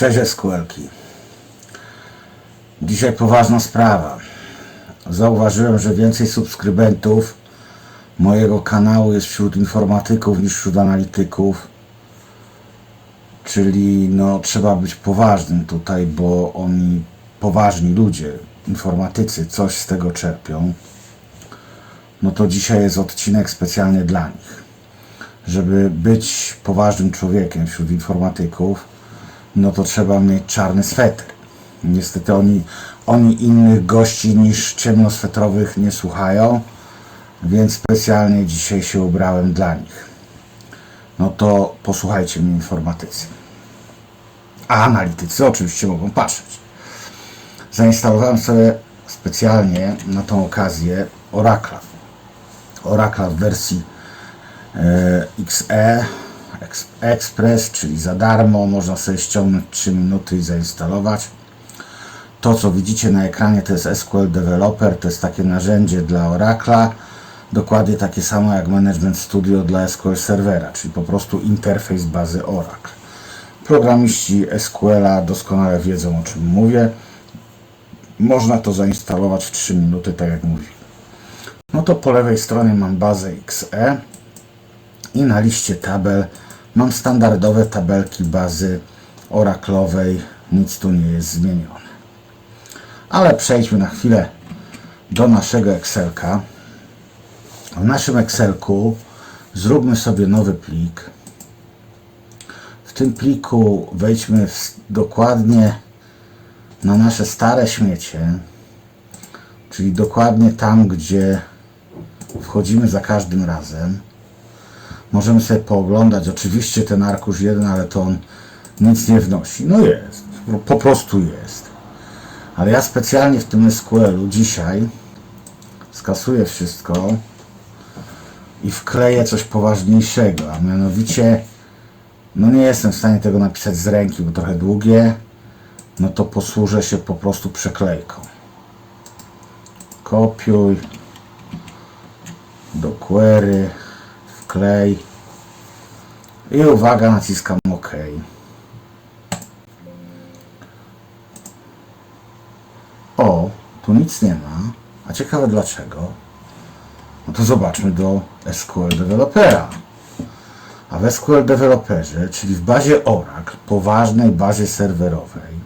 Cześć SQL-ki. Dzisiaj poważna sprawa. Zauważyłem, że więcej subskrybentów mojego kanału jest wśród informatyków niż wśród analityków. Czyli no trzeba być poważnym tutaj, bo oni, poważni ludzie, informatycy, coś z tego czerpią. No to dzisiaj jest odcinek specjalnie dla nich. Żeby być poważnym człowiekiem wśród informatyków, no to trzeba mieć czarny sweter. Niestety oni, oni innych gości niż ciemnoswetrowych nie słuchają, więc specjalnie dzisiaj się ubrałem dla nich. No to posłuchajcie mnie informatycy. A analitycy oczywiście mogą patrzeć. Zainstalowałem sobie specjalnie na tą okazję Oracla. Oracla w wersji XE Express, czyli za darmo. Można sobie ściągnąć 3 minuty i zainstalować. To, co widzicie na ekranie, to jest SQL Developer. To jest takie narzędzie dla Oracla. Dokładnie takie samo jak Management Studio dla SQL Servera, czyli po prostu interfejs bazy Oracle. Programiści SQL-a doskonale wiedzą, o czym mówię. Można to zainstalować w 3 minuty, tak jak mówię. No to po lewej stronie mam bazę XE i na liście tabel mam standardowe tabelki bazy oraklowej. Nic tu nie jest zmienione. Ale przejdźmy na chwilę do naszego Excelka. W naszym Excelku zróbmy sobie nowy plik. W tym pliku wejdźmy w, dokładnie na nasze stare śmiecie, czyli dokładnie tam, gdzie wchodzimy za każdym razem. Możemy sobie pooglądać oczywiście ten arkusz jeden, ale to on nic nie wnosi. No jest, po prostu jest. Ale ja specjalnie w tym SQL-u dzisiaj skasuję wszystko i wkleję coś poważniejszego, a mianowicie no nie jestem w stanie tego napisać z ręki, bo trochę długie, no to posłużę się po prostu przeklejką. Kopiuj do query, wklej i uwaga, naciskam OK. O, tu nic nie ma, a ciekawe dlaczego. No to zobaczmy do SQL Developera. A w SQL Developerze, czyli w bazie Oracle, poważnej bazie serwerowej,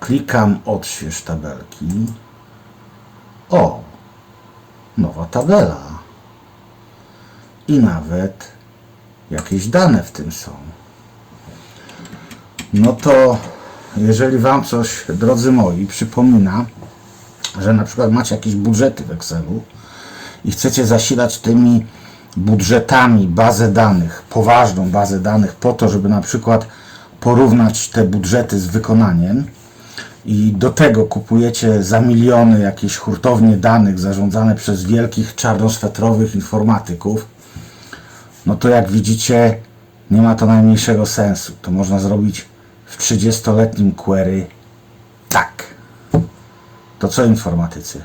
klikam odśwież tabelki. O, nowa tabela. I nawet jakieś dane w tym są. No to jeżeli Wam coś, drodzy moi, przypomina, że na przykład macie jakieś budżety w Excelu i chcecie zasilać tymi budżetami bazę danych, poważną bazę danych, po to, żeby na przykład porównać te budżety z wykonaniem i do tego kupujecie za miliony jakieś hurtownie danych zarządzane przez wielkich czarnoswetrowych informatyków, no to jak widzicie, nie ma to najmniejszego sensu. To można zrobić w 30-letnim query tak. To co informatycy?